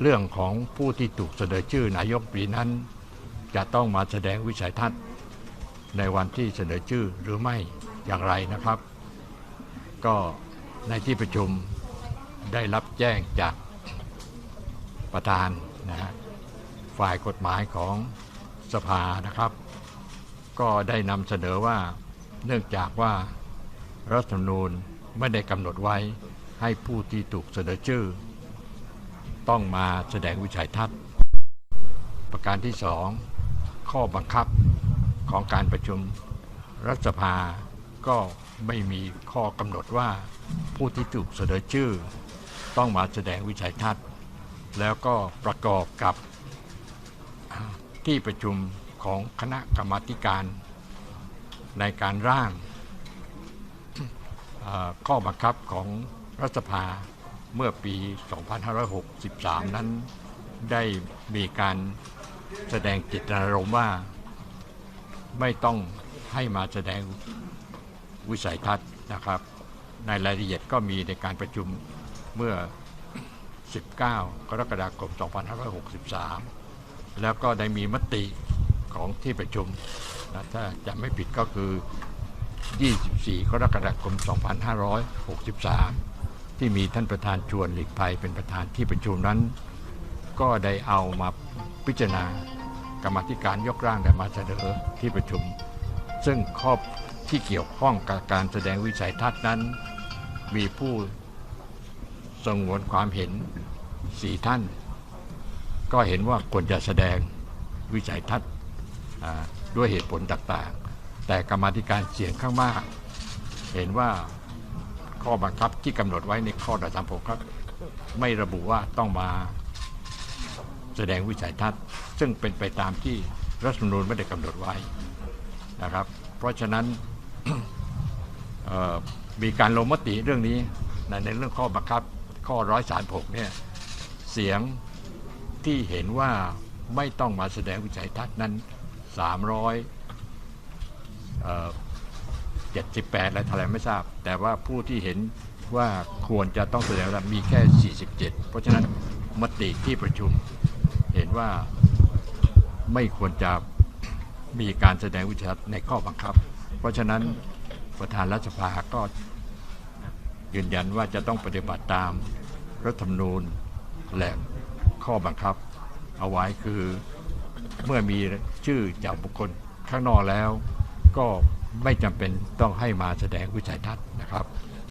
เรื่องของผู้ที่ถูกเสนอชื่อนายกปีนั้น จะต้องมาแสดงวิสัยทัศน์ในวันที่เสนอชื่อหรือไม่อย่างไรนะครับ ก็ในที่ประชุมได้รับแจ้งจากประธานนะฮะฝ่ายกฎหมายของสภานะครับ ก็ได้นำเสนอว่าเนื่องจากว่ารัฐธรรมนูญไม่ได้กำหนดไว้ให้ผู้ที่ถูกเสนอชื่อ ต้องมาแสดงวิสัยทัศน์ ประการที่สองข้อบังคับของการประชุมรัฐสภาก็ไม่มีข้อกำหนดว่าผู้ที่ถูกเสนอชื่อ ต้องมาแสดงวิสัยทัศน์ แล้วก็ประกอบกับที่ประชุมของคณะกรรมการในการร่างข้อบังคับของรัฐสภา เมื่อปี 2563 นั้นได้มีการแสดงจิตนารมณ์ว่า ไม่ต้องให้มาแสดงวิสัยทัศน์นะครับ ในรายละเอียดก็มีในการประชุมเมื่อ 19 กรกฎาคม 2563 แล้วก็ได้มีมติของที่ประชุมนะถ้าจะไม่ผิดก็คือ 24 กรกฎาคม 2563 ที่มีท่านประธานชวนหลีกภัยเป็นประธานที่ประชุมนั้น ก็ได้เอามาพิจารณากรรมธิการยกร่างและมาเสนอที่ประชุม ซึ่งข้อที่เกี่ยวข้องกับการแสดงวิสัยทัศน์นั้น มีผู้สงวนความเห็นสี่ท่าน ก็เห็นว่าควรจะแสดงวิสัยทัศน์ด้วยเหตุผลต่างๆ แต่กรรมธิการเสียงข้างมาก เห็นว่า ข้อบังคับที่กำหนดไว้ในข้อดตามผมครับ ไม่ระบุว่าต้องมาแสดงวิสัยทัศน์ ซึ่งเป็นไปตามที่รัฐธรรมนูญไม่ได้กำหนดไว้นะครับ เพราะฉะนั้นมีการลงมติเรื่องนี้ในเรื่องข้อบังคับข้อ136เนี่ยเสียงที่เห็นว่าไม่ต้องมาแสดงวิสัยทัศน์นั้น300เอ่อ 78อะไรเท่าไรไม่ทราบ แต่ว่าผู้ที่เห็นว่าควรจะต้องแสดงมีแค่ 47 เพราะฉะนั้นมติที่ประชุมเห็นว่าไม่ควรจะมีการแสดงวิสัยทัศน์ในข้อบังคับ เพราะฉะนั้นประธานรัฐสภาก็ยืนยันว่าจะต้องปฏิบัติตามรัฐธรรมนูญและข้อบังคับ เอาไว้คือเมื่อมีชื่อจากบุคคลข้างนอกแล้ว ก็ไม่จำเป็นต้องให้มาแสดงวิสัยทัศน์นะครับ